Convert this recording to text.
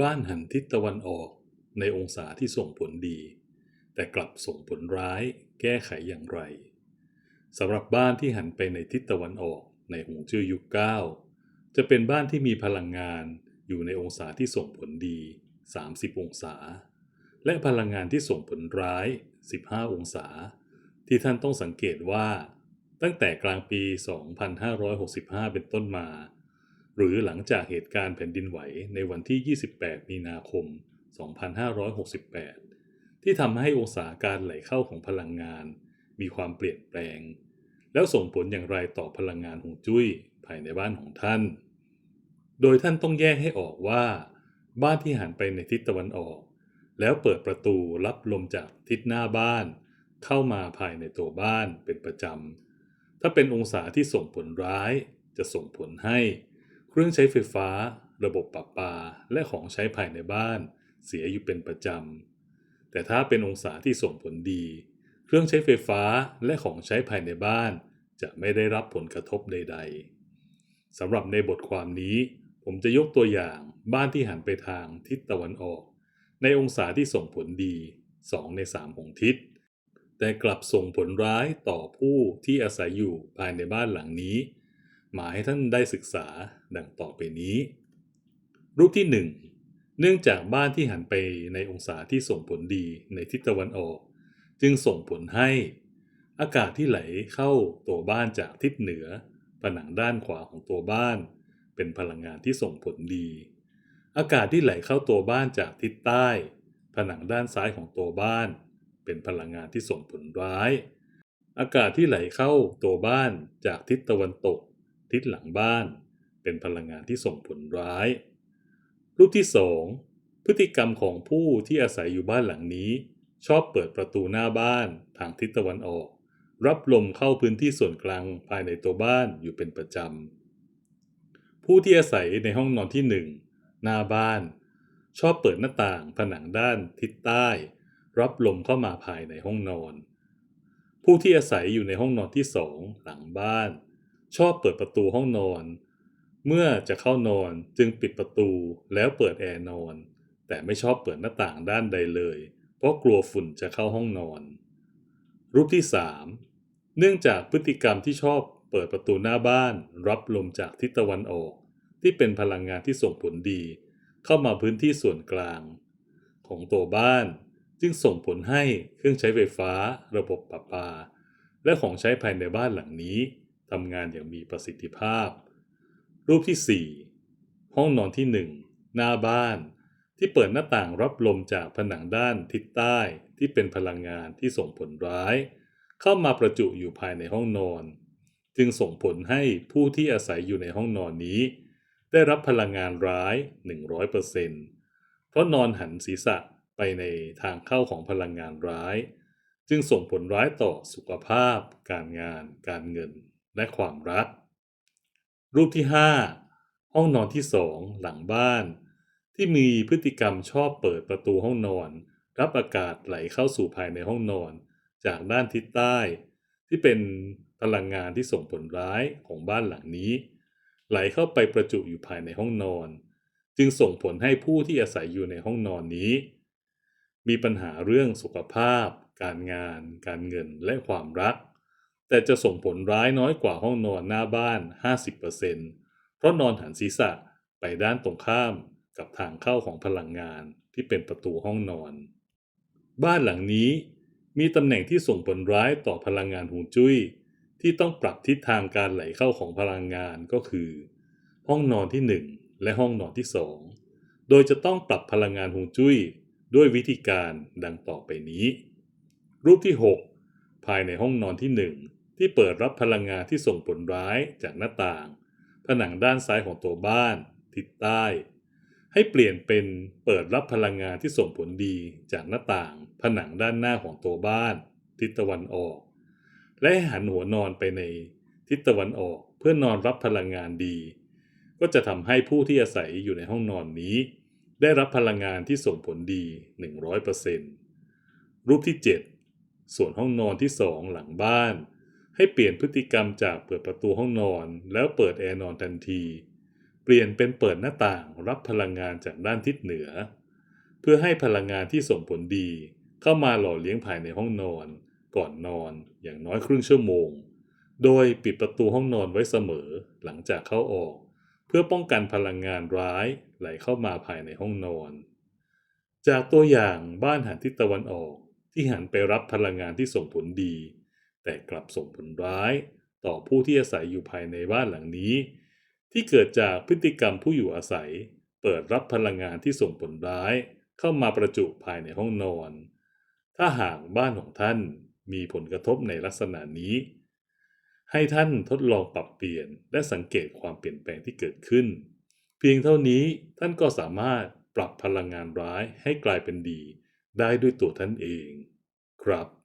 บ้านหันทิศตะวันออกในองศาที่ส่งผลดี แต่กลับส่งผลร้ายแก้ไขอย่างไรสำหรับบ้านที่หันไปในทิศตะวันออกในหงจุ้ยยุคเก้าจะเป็นบ้านที่มีพลังงานอยู่ในองศาที่ส่งผลดี 30 องศา และพลังงานที่ส่งผลร้าย 15 องศา ที่ท่านต้องสังเกตว่า ตั้งแต่กลางปี 2565 เป็นต้นมา หรือหลังจากเหตุการณ์แผ่นดินไหวในวันที่ 28 มีนาคม 2568 ที่ทำให้องศาการไหลเข้าของพลังงาน มีความเปลี่ยนแปลง แล้วส่งผลอย่างไรต่อพลังงานของจุ้ยภายในบ้านของท่าน โดยท่านต้องแยกให้ออกว่า บ้านที่หันไปในทิศตะวันออก แล้วเปิดประตูรับลมจากทิศหน้าบ้าน เข้ามาภายในตัวบ้านเป็นประจำ ถ้าเป็นองศาที่ส่งผลร้ายจะส่งผลให้ รื่องใช้ไฟฟ้า ระบบประปา และของใช้ภายในบ้าน เสียอยู่เป็นประจำ แต่ถ้าเป็นองศาที่ส่งผลดี เครื่องใช้ไฟฟ้าและของใช้ภายในบ้าน จะไม่ได้รับผลกระทบใด ๆสำหรับในบทความนี้ ผมจะยกตัวอย่างบ้านที่หันไปทางทิศตะวันออก ในองศาที่ส่งผลดี 2 ใน 3 ของทิศ แต่กลับส่งผลร้ายต่อผู้ที่อาศัยอยู่ภายในบ้านหลังนี้มาให้ท่านได้ศึกษา ดังต่อไปนี้ รูปที่ 1 เนื่องจากบ้านที่หันไปในองศาที่ส่งผลดีในทิศตะวันออก จึงส่งผลให้ อากาศที่ไหลเข้าตัวบ้านจากทิศเหนือ ผนังด้านขวาของตัวบ้าน เป็นพลังงานที่ส่งผลดี อากาศที่ไหลเข้าตัวบ้านจากทิศใต้ ผนังด้านซ้ายของตัวบ้าน เป็นพลังงานที่ส่งผลร้าย อากาศที่ไหลเข้าตัวบ้านจากทิศตะวันตก ทิศหลังบ้าน เป็นพลังงานที่ส่งผลร้าย รูปที่ 2 พฤติกรรมของผู้ที่อาศัยอยู่บ้านหลังนี้ ชอบเปิดประตูหน้าบ้านทางทิศตะวันออก รับลมเข้าพื้นที่ส่วนกลางภายในตัวบ้านอยู่เป็นประจำ ผู้ที่อาศัยในห้องนอนที่ 1 หน้าบ้าน ชอบเปิดหน้าต่างผนังด้านทิศใต้ รับลมเข้ามาภายในห้องนอนผู้ที่อาศัยอยู่ในห้องนอนที่สองหลังบ้าน ชอบเปิดประตูห้องนอน เมื่อจะเข้านอนจึงปิดประตูแล้วเปิดแอร์นอน แต่ไม่ชอบเปิดหน้าต่างด้านใดเลย เพราะกลัวฝุ่นจะเข้าห้องนอน รูปที่ 3 เนื่องจากพฤติกรรมที่ชอบเปิดประตูหน้าบ้าน รับลมจากทิศตะวันออก ที่เป็นพลังงานที่ส่งผลดี เข้ามาพื้นที่ส่วนกลาง ของตัวบ้านจึงส่งผลให้เครื่องใช้ไฟฟ้า ระบบประปา และของใช้ภายในบ้านหลังนี้ทำงานอย่างมีประสิทธิภาพ รูปที่ 4 ห้องนอนที่ 1 หน้าบ้าน ที่เปิดหน้าต่างรับลมจากผนังด้านทิศใต้ที่เป็นพลังงานที่ส่งผลร้าย เข้ามาประจุอยู่ภายในห้องนอน จึงส่งผลให้ผู้ที่อาศัยอยู่ในห้องนอนนี้ ได้รับพลังงานร้าย 100%เพราะนอนหันศีรษะไปในทางเข้าของพลังงานร้าย จึงส่งผลร้ายต่อสุขภาพ การงาน การเงิน และความรัก รูปที่ 5 ห้องนอนที่2หลังบ้าน ที่มีพฤติกรรมชอบเปิดประตูห้องนอน รับอากาศไหลเข้าสู่ภายในห้องนอน จากด้านทิศใต้ ที่เป็นพลังงานที่ส่งผลร้ายของบ้านหลังนี้ ไหลเข้าไปประจุอยู่ภายในห้องนอน จึงส่งผลให้ผู้ที่อาศัยอยู่ในห้องนอนนี้ มีปัญหาเรื่องสุขภาพ การงาน การเงินและความรัก แต่จะส่งผลร้ายน้อยกว่าห้องนอนหน้าบ้าน 50%เพราะนอนหันศีรษะไปด้านตรงข้ามกับทางเข้าของพลังงานที่เป็นประตูห้องนอน บ้านหลังนี้มีตำแหน่งที่ส่งผลร้ายต่อพลังงานหูจุ้ย ที่ต้องปรับทิศทางการไหลเข้าของพลังงานก็คือ ห้องนอนที่ 1 และห้องนอนที่ 2 โดยจะต้องปรับพลังงานหูจุ้ย ด้วยวิธีการดังต่อไปนี้ รูปที่ 6 ภายในห้องนอนที่1 ที่เปิดรับพลังงานที่ส่งผลร้ายจากหน้าต่าง ผนังด้านซ้ายของตัวบ้าน ทิศใต้ ให้เปลี่ยนเป็นเปิดรับพลังงานที่ส่งผลดีจากหน้าต่าง ผนังด้านหน้าของตัวบ้าน ทิศตะวันออก และให้หันหัวนอนไปในทิศตะวันออกเพื่อนอนรับพลังงานดี ก็จะทำให้ผู้ที่อาศัยอยู่ในห้องนอนนี้ ได้รับพลังงานที่ส่งผลดี 100%รูปที่ 7 ส่วนห้องนอนที่ 2 หลังบ้าน ให้เปลี่ยนพฤติกรรมจากเปิดประตูห้องนอน แล้วเปิดแอร์นอนทันที เปลี่ยนเป็นเปิดหน้าต่างรับพลังงานจากด้านทิศเหนือ เพื่อให้พลังงานที่ส่งผลดี เข้ามาหล่อเลี้ยงภายในห้องนอน ก่อนนอนอย่างน้อยครึ่งชั่วโมง โดยปิดประตูห้องนอนไว้เสมอหลังจากเข้าออก เพื่อป้องกันพลังงานร้ายไหลเข้ามาภายในห้องนอน จากตัวอย่างบ้านหันทิศตะวันออกที่หันไปรับพลังงานที่ส่งผลดี แต่กลับส่งผลร้าย ต่อผู้ที่อาศัยอยู่ภายในบ้านหลังนี้ ที่เกิดจากพฤติกรรมผู้อยู่อาศัย เปิดรับพลังงานที่ส่งผลร้าย เข้ามาประจุภายในห้องนอน ถ้าหากบ้านของท่านมีผลกระทบในลักษณะนี้ ให้ท่านทดลองปรับเปลี่ยนและสังเกตความเปลี่ยนแปลงที่เกิดขึ้น เพียงเท่านี้ท่านก็สามารถปรับพลังงานร้ายให้กลายเป็นดี ได้ด้วยตัวท่านเอง ครับ